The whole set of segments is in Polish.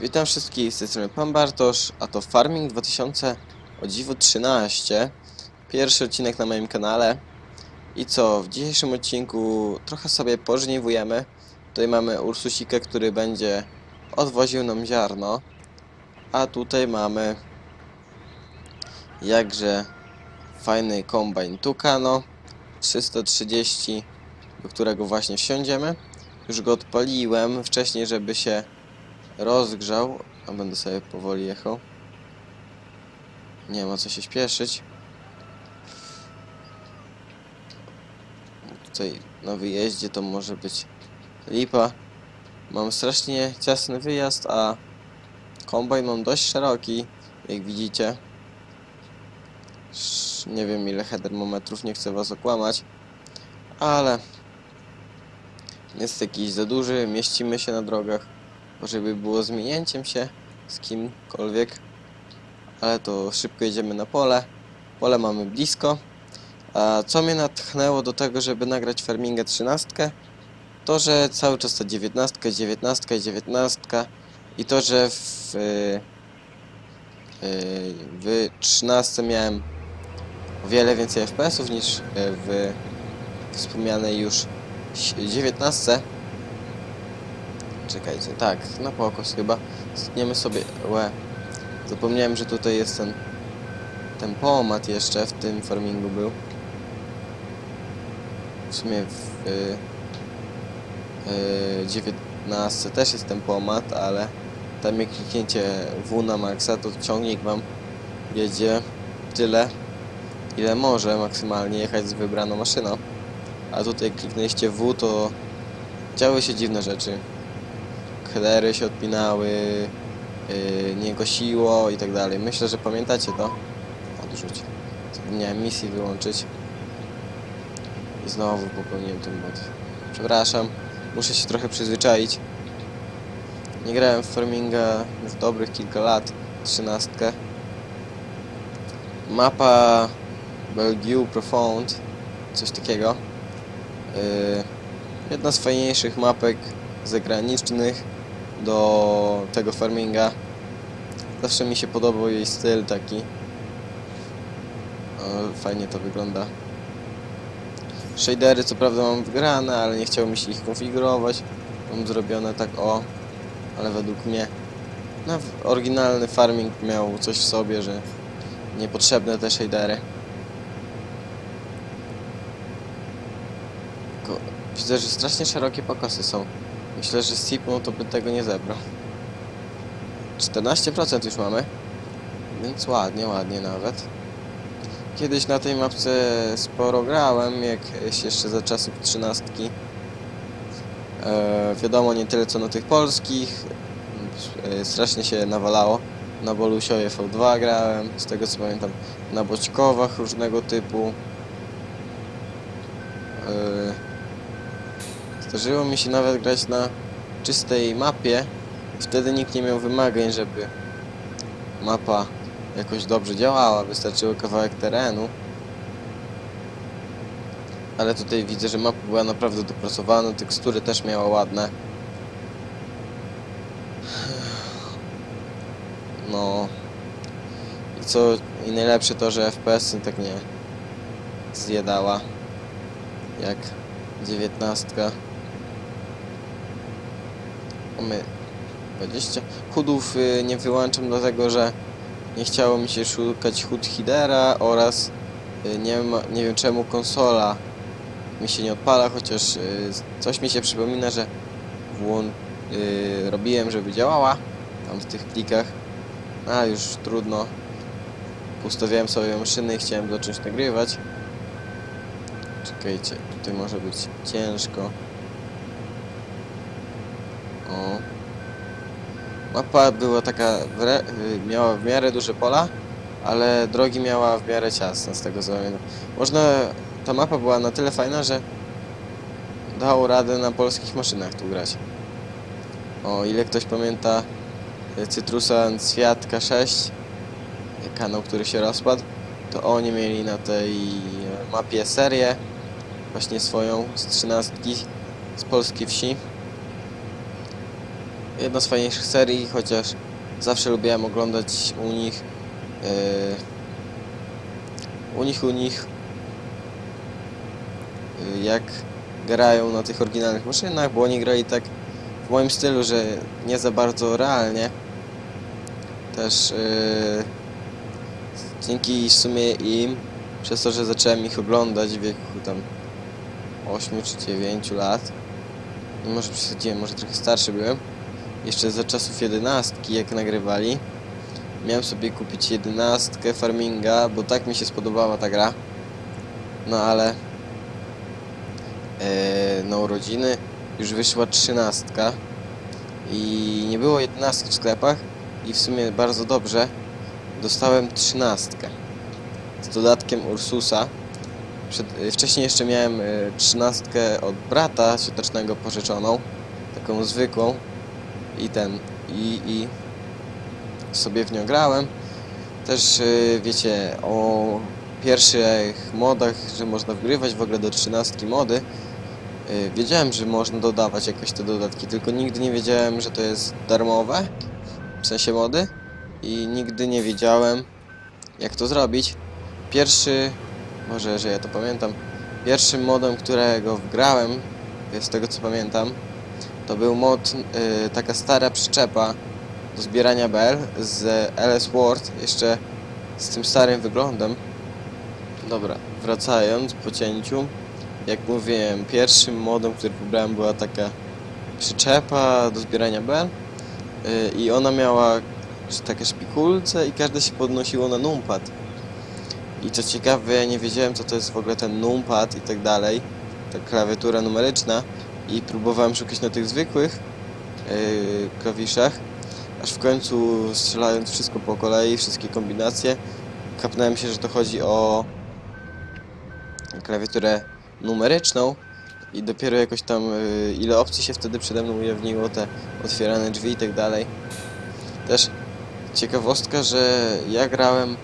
Witam wszystkich z tej strony Pan Bartosz, a to Farming 2000 o dziwo 13. Pierwszy odcinek na moim kanale. I co, w dzisiejszym odcinku trochę sobie pożniwujemy. Tutaj mamy Ursusikę, który będzie odwoził nam ziarno. A tutaj mamy jakże fajny kombajn Tucano 330, do którego właśnie wsiądziemy. Już go odpaliłem wcześniej, żeby się rozgrzał, a będę sobie powoli jechał. Nie ma co się śpieszyć. Tutaj na wyjeździe to może być lipa. Mam strasznie ciasny wyjazd, a kombajn mam dość szeroki, jak widzicie. Nie wiem ile termometrów, nie chcę was okłamać, ale jest jakiś za duży, mieścimy się na drogach żeby było zmienięciem się z kimkolwiek, ale to szybko jedziemy na pole. Pole mamy blisko. A co mnie natchnęło do tego, żeby nagrać Farmingę 13? To, że cały czas to 19, 19 i 19 i to, że w, y, y, w 13 miałem o wiele więcej FPS-ów niż y, w wspomnianej już 19. Czekajcie, tak, na pokos chyba. Stniemy sobie. Łe. Zapomniałem, że tutaj jest ten tempomat jeszcze w tym farmingu był. W sumie w y, y, 19 też jest tempomat, ale tam jak kliknięcie W na maksa, to ciągnik wam jedzie tyle, ile może maksymalnie jechać z wybraną maszyną. A tutaj jak kliknęliście W, to działy się dziwne rzeczy headery się odpinały, yy, nie kosiło i tak dalej. Myślę, że pamiętacie to. Odrzuć. Zapomniałem misji wyłączyć. I znowu popełniłem ten błąd. Przepraszam, muszę się trochę przyzwyczaić. Nie grałem w Farminga już dobrych kilka lat, trzynastkę. Mapa Belgiu Profound, coś takiego. Yy, jedna z fajniejszych mapek zagranicznych do tego farminga. Zawsze mi się podobał jej styl taki. Fajnie to wygląda. Shadery co prawda mam wgrane, ale nie chciało mi się ich konfigurować. Mam zrobione tak o, ale według mnie no, oryginalny farming miał coś w sobie, że niepotrzebne te shadery. Widzę, że strasznie szerokie pokosy są. Myślę, że z Sipą to by tego nie zebrał. 14% już mamy. Więc ładnie, ładnie nawet. Kiedyś na tej mapce sporo grałem, jak się jeszcze za czasów trzynastki. E, wiadomo, nie tyle co na tych polskich. E, strasznie się nawalało. Na Bolusiowie V2 grałem, z tego co pamiętam. Na Boćkowach różnego typu. E, Zdarzyło mi się nawet grać na czystej mapie i wtedy nikt nie miał wymagań, żeby mapa jakoś dobrze działała, wystarczyło kawałek terenu. Ale tutaj widzę, że mapa była naprawdę dopracowana, tekstury też miała ładne. No. I co i najlepsze to, że FPS tak nie zjadała jak dziewiętnastka. Mamy 20. Hudów nie wyłączam dlatego, że nie chciało mi się szukać hud headera oraz y, nie, ma, nie wiem czemu konsola mi się nie odpala, chociaż y, coś mi się przypomina, że włą- y, robiłem, żeby działała tam w tych plikach. A już trudno. Ustawiałem sobie maszyny i chciałem zacząć nagrywać. Czekajcie, tutaj może być ciężko. O. Mapa była taka, y, miała w miarę duże pola, ale drogi miała w miarę ciasne, z tego co. Można, ta mapa była na tyle fajna, że dało radę na polskich maszynach tu grać. O, ile ktoś pamięta y, Cytrusa Światka 6, y, kanał, który się rozpadł, to oni mieli na tej mapie serię, właśnie swoją, z trzynastki, z polskiej wsi. Jedna z fajniejszych serii, chociaż zawsze lubiłem oglądać u nich yy, u nich, u nich yy, jak grają na tych oryginalnych maszynach, bo oni grali tak w moim stylu, że nie za bardzo realnie. Też yy, dzięki w sumie im, przez to, że zacząłem ich oglądać w wieku tam 8 czy 9 lat, może przesadziłem, może trochę starszy byłem, jeszcze za czasów jedenastki, jak nagrywali, miałem sobie kupić jedenastkę farminga, bo tak mi się spodobała ta gra. No ale e, na urodziny już wyszła trzynastka i nie było jedenastki w sklepach i w sumie bardzo dobrze dostałem trzynastkę z dodatkiem Ursusa. Przed, wcześniej jeszcze miałem e, trzynastkę od brata siódmego pożyczoną, taką zwykłą i ten i, i sobie w nią grałem. Też e, wiecie o pierwszych modach, że można wgrywać w ogóle do 13 mody. E, Wiedziałem, że można dodawać jakoś te dodatki, tylko nigdy nie wiedziałem, że to jest darmowe, w sensie mody i nigdy nie wiedziałem jak to zrobić. Pierwszy, może że ja to pamiętam, pierwszym modem, którego wgrałem, z tego co pamiętam, to był mod, y, taka stara przyczepa do zbierania bel z LS Word, jeszcze z tym starym wyglądem. Dobra, wracając po cięciu, jak mówiłem, pierwszym modem, który wybrałem była taka przyczepa do zbierania bel y, i ona miała takie szpikulce i każde się podnosiło na numpad. I co ciekawe, ja nie wiedziałem co to jest w ogóle ten numpad i tak dalej, ta klawiatura numeryczna i próbowałem szukać na tych zwykłych yy, klawiszach, aż w końcu strzelając wszystko po kolei, wszystkie kombinacje, kapnąłem się, że to chodzi o klawiaturę numeryczną i dopiero jakoś tam yy, ile opcji się wtedy przede mną ujawniło, te otwierane drzwi i tak dalej. Też ciekawostka, że ja grałem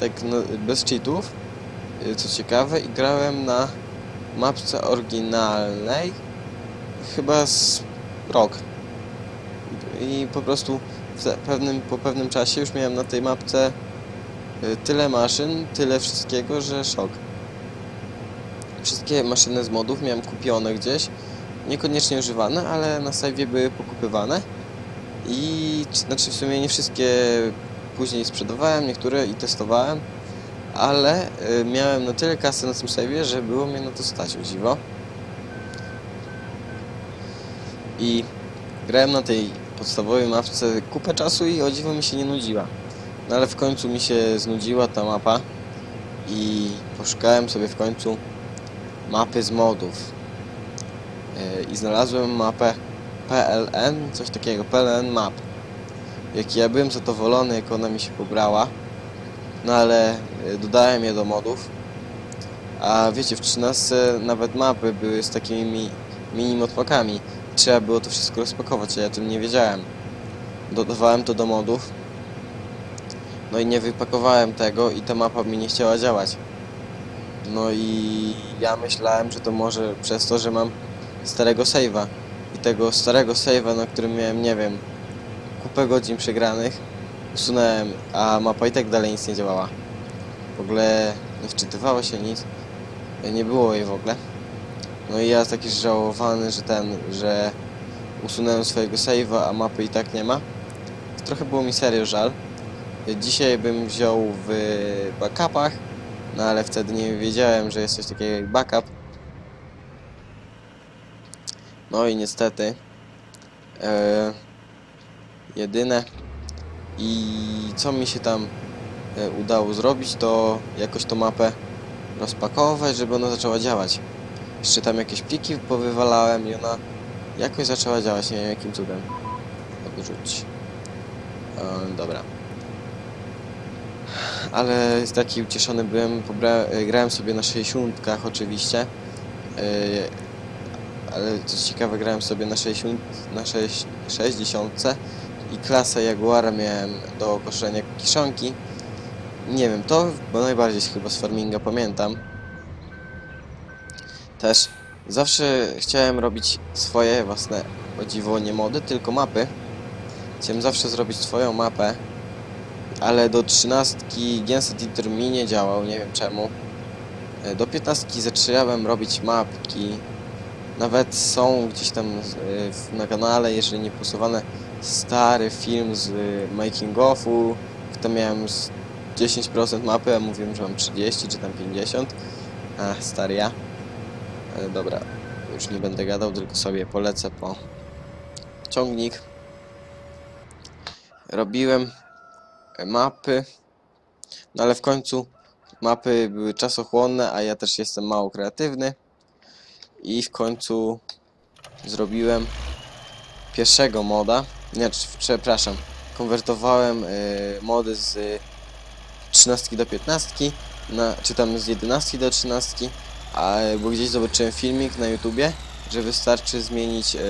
tak no, bez cheatów, yy, co ciekawe, i grałem na mapce oryginalnej chyba z rok. I po prostu pewnym, po pewnym czasie już miałem na tej mapce y, tyle maszyn, tyle wszystkiego, że szok. Wszystkie maszyny z modów miałem kupione gdzieś, niekoniecznie używane, ale na sejwie były pokupywane. I czy- znaczy w sumie nie wszystkie później sprzedawałem, niektóre i testowałem, ale y, miałem na tyle kasy na tym save'ie, że było mnie na to stać, o dziwo. I grałem na tej podstawowej mapce kupę czasu i o dziwo mi się nie nudziła. No ale w końcu mi się znudziła ta mapa i poszukałem sobie w końcu mapy z modów. Yy, I znalazłem mapę PLN, coś takiego, PLN Map. Jak ja byłem zadowolony, jak ona mi się pobrała. No ale y, dodałem je do modów. A wiecie, w 13 nawet mapy były z takimi mi, mini modpakami. Trzeba było to wszystko rozpakować, a ja o tym nie wiedziałem. Dodawałem to do modów. No i nie wypakowałem tego i ta mapa mi nie chciała działać. No i ja myślałem, że to może przez to, że mam starego save'a. I tego starego save'a, na którym miałem, nie wiem, kupę godzin przegranych, usunąłem, a mapa i tak dalej nic nie działała. W ogóle nie wczytywało się nic, nie było jej w ogóle. No i ja taki żałowany, że ten, że usunąłem swojego save'a, a mapy i tak nie ma. Trochę było mi serio żal. Dzisiaj bym wziął w backupach, no ale wtedy nie wiedziałem, że jest coś takiego jak backup. No i niestety e, jedyne i co mi się tam e, udało zrobić, to jakoś tą mapę rozpakować, żeby ona zaczęła działać. Jeszcze tam jakieś pliki powywalałem i ona jakoś zaczęła działać, nie wiem jakim cudem. Odrzuć. E, dobra. Ale taki ucieszony byłem, e, grałem sobie na 60 oczywiście. Ale co ciekawe, grałem sobie na 60, na 6, 60 i klasę Jaguara miałem do koszenia kiszonki. Nie wiem, to bo najbardziej chyba z farminga pamiętam. Też zawsze chciałem robić swoje własne o dziwo nie mody, tylko mapy. Chciałem zawsze zrobić swoją mapę, ale do 13 Genset Editor mi nie działał, nie wiem czemu. E, Do 15 zaczynałem robić mapki. Nawet są gdzieś tam e, na kanale, jeżeli nie posuwane, stary film z e, making offu. Tam miałem z 10% mapy, a mówiłem, że mam 30 czy tam 50. A, stary ja. E, Dobra, już nie będę gadał, tylko sobie polecę po ciągnik. Robiłem mapy, no ale w końcu mapy były czasochłonne, a ja też jestem mało kreatywny. I w końcu zrobiłem pierwszego moda. Nie, przepraszam. Konwertowałem y, mody z y, 13 do 15, na, czy tam z 11 do 13, a, bo gdzieś zobaczyłem filmik na YouTubie, że wystarczy zmienić y,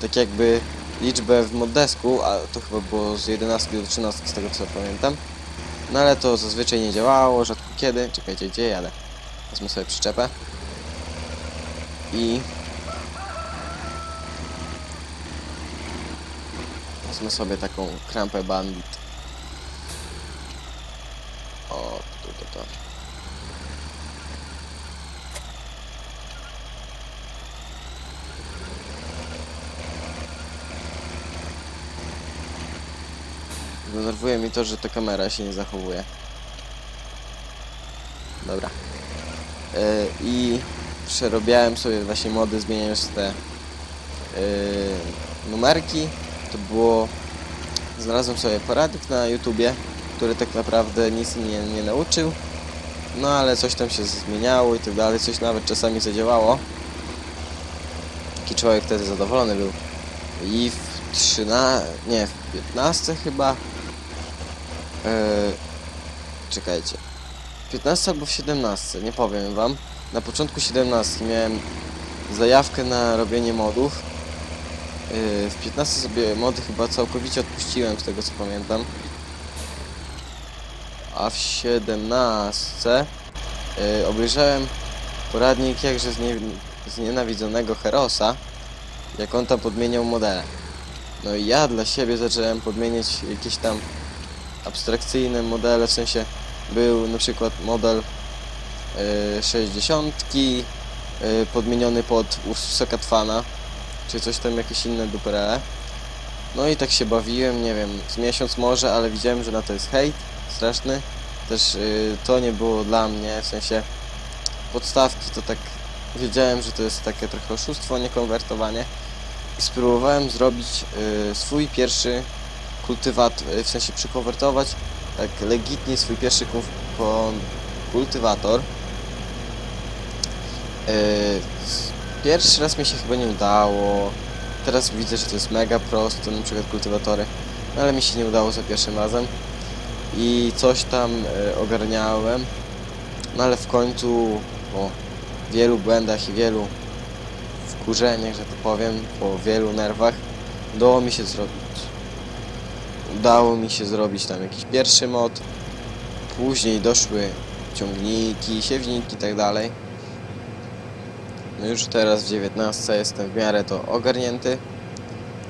tak jakby liczbę w moddesku, a to chyba było z 11 do 13 z tego co pamiętam. No ale to zazwyczaj nie działało, rzadko kiedy. Czekajcie, gdzie jadę? Wezmę sobie przyczepę. I... Wezmę sobie taką krampę bandit. O, tu, to, to. Denerwuje mi to, że ta kamera się nie zachowuje. Dobra. E, I przerobiałem sobie właśnie mody, zmieniając te e, numerki. To było... Znalazłem sobie poradnik na YouTubie, który tak naprawdę nic mnie nie nauczył. No ale coś tam się zmieniało i tak dalej, coś nawet czasami zadziałało. Taki człowiek wtedy zadowolony był. I w 13, nie, w 15 chyba. Yy, czekajcie. W 15 albo w 17, nie powiem wam. Na początku 17 miałem zajawkę na robienie modów. Yy, w 15 sobie mody chyba całkowicie odpuściłem z tego co pamiętam. A w 17 yy, obejrzałem poradnik jakże znie, znienawidzonego Herosa, jak on tam podmieniał modele. No i ja dla siebie zacząłem podmieniać jakieś tam abstrakcyjne modele, w sensie był na przykład model yy, 60 yy, podmieniony pod Ursusa Katfana, czy coś tam jakieś inne duperele. No i tak się bawiłem, nie wiem, z miesiąc może, ale widziałem, że na to jest hejt straszny. Też yy, to nie było dla mnie, w sensie podstawki to tak wiedziałem, że to jest takie trochę oszustwo, nie konwertowanie. I spróbowałem zrobić y, swój pierwszy kultywator, y, w sensie przekonwertować tak legitnie swój pierwszy kultywator. Y, s- pierwszy raz mi się chyba nie udało. Teraz widzę, że to jest mega prosto, na przykład kultywatory. No ale mi się nie udało za pierwszym razem. I coś tam y, ogarniałem. No ale w końcu po wielu błędach i wielu wkurzeniach, że to powiem, po wielu nerwach, udało mi się zrobić. Udało mi się zrobić tam jakiś pierwszy mod, później doszły ciągniki, siewniki i tak dalej. No już teraz w 19 jestem w miarę to ogarnięty.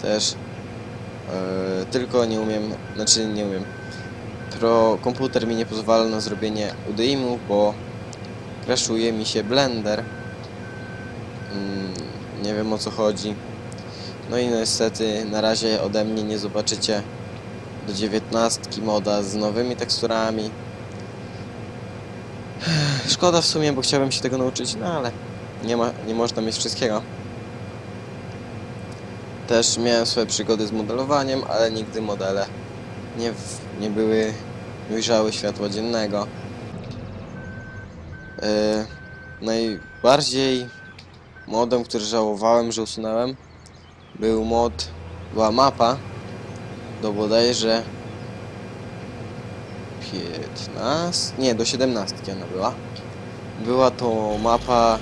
Też yy, tylko nie umiem, znaczy nie umiem. Pro komputer mi nie pozwala na zrobienie UDIMów, bo crashuje mi się Blender. Mm, nie wiem o co chodzi. No i niestety na razie ode mnie nie zobaczycie do 19 moda z nowymi teksturami. Szkoda w sumie, bo chciałbym się tego nauczyć, no ale nie, ma, nie można mieć wszystkiego. Też miałem swoje przygody z modelowaniem, ale nigdy modele nie, w, nie były, nie ujrzały światła dziennego. Yy, najbardziej modem, który żałowałem, że usunąłem, był mod, była mapa do bodajże 15, nie, do 17 ona była. Była to mapa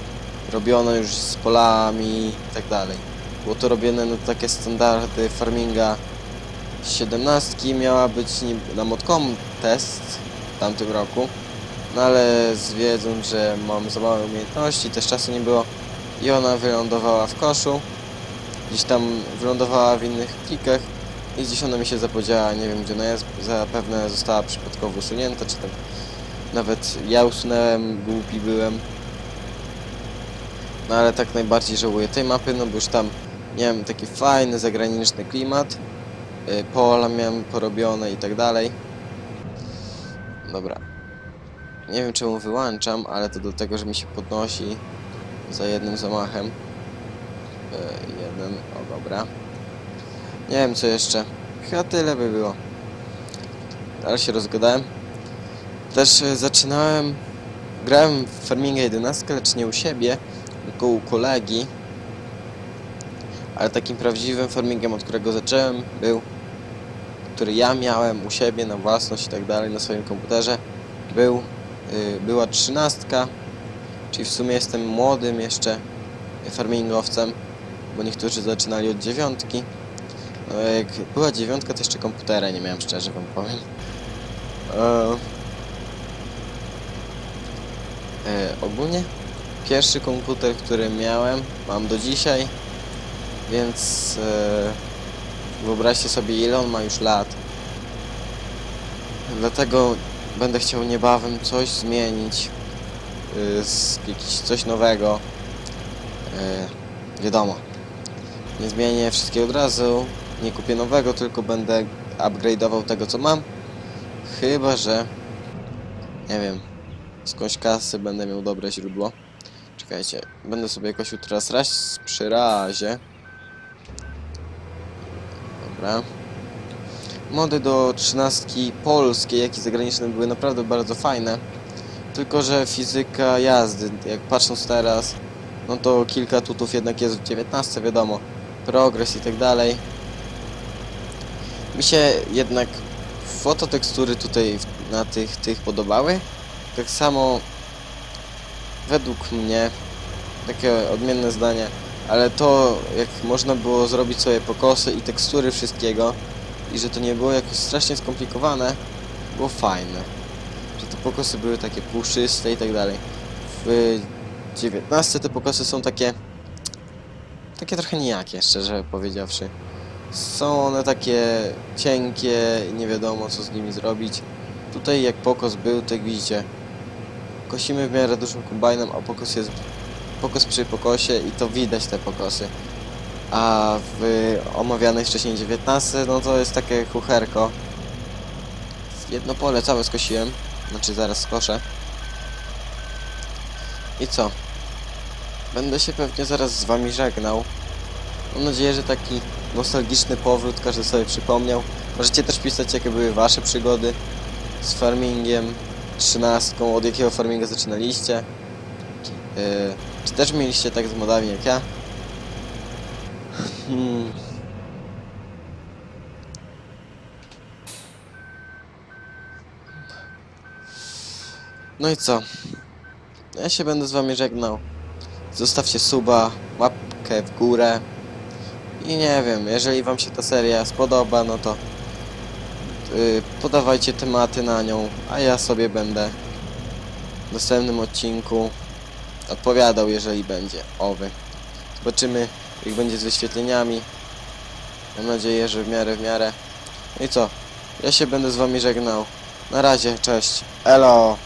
robiona już z polami i tak dalej. Było to robione na takie standardy farminga z 17 miała być na modcom test w tamtym roku. No ale z wiedzą, że mam za małe umiejętności, też czasu nie było i ona wylądowała w koszu gdzieś tam wylądowała w innych plikach i gdzieś ona mi się zapodziała, nie wiem gdzie ona jest, zapewne została przypadkowo usunięta, czy tam nawet ja usunąłem, głupi byłem. No ale tak najbardziej żałuję tej mapy, no bo już tam miałem taki fajny zagraniczny klimat, y, pola miałem porobione i tak dalej. Dobra. Nie wiem czemu wyłączam, ale to dlatego, że mi się podnosi za jednym zamachem. E, jeden, o dobra. Nie wiem co jeszcze. Chyba tyle by było. Ale się rozgadałem. Też e, zaczynałem. Grałem w Farminga 11, lecz nie u siebie, tylko u kolegi. Ale takim prawdziwym farmingiem, od którego zacząłem, był, który ja miałem u siebie na własność i tak dalej, na swoim komputerze, był, y, była trzynastka, czyli w sumie jestem młodym jeszcze farmingowcem, bo niektórzy zaczynali od dziewiątki. No jak była dziewiątka, to jeszcze komputera nie miałem, szczerze wam powiem. E, e, ogólnie pierwszy komputer, który miałem, mam do dzisiaj, więc e, wyobraźcie sobie ile on ma już lat. Dlatego będę chciał niebawem coś zmienić, y, z jakiś coś nowego. Y, wiadomo, nie zmienię wszystkiego od razu, nie kupię nowego, tylko będę upgrade'ował tego co mam. Chyba, że nie wiem, skądś kasy będę miał dobre źródło. Czekajcie, będę sobie jakoś jutro raz przy razie. Dobra. Mody do trzynastki polskiej, jak i zagraniczne były naprawdę bardzo fajne. Tylko, że fizyka jazdy, jak patrząc teraz, no to kilka tutów jednak jest w 19, wiadomo. Progres i tak dalej. Mi się jednak fototekstury tutaj na tych, tych podobały. Tak samo według mnie, takie odmienne zdanie, ale to jak można było zrobić sobie pokosy i tekstury wszystkiego i że to nie było jakoś strasznie skomplikowane, było fajne. Że te pokosy były takie puszyste i tak dalej. W 19 te pokosy są takie takie trochę nijakie, szczerze powiedziawszy. Są one takie cienkie nie wiadomo co z nimi zrobić. Tutaj jak pokos był, to jak widzicie, kosimy w miarę dużym kombajnem, a pokos jest pokos przy pokosie i to widać te pokosy. A w omawianej wcześniej 19, no to jest takie kucherko. Jedno pole całe skosiłem, znaczy zaraz skoszę. I co? Będę się pewnie zaraz z wami żegnał. Mam nadzieję, że taki nostalgiczny powrót każdy sobie przypomniał. Możecie też pisać, jakie były wasze przygody z farmingiem, trzynastką, od jakiego farminga zaczynaliście. Yy, czy też mieliście tak z modami jak ja? Hmm. No i co? Ja się będę z wami żegnał. Zostawcie suba, łapkę w górę. I nie wiem, jeżeli wam się ta seria spodoba, no to podawajcie tematy na nią, a ja sobie będę w następnym odcinku odpowiadał, jeżeli będzie owy. Zobaczymy, jak będzie z wyświetleniami. Mam nadzieję, że w miarę, w miarę. No i co? Ja się będę z wami żegnał. Na razie, cześć. Elo!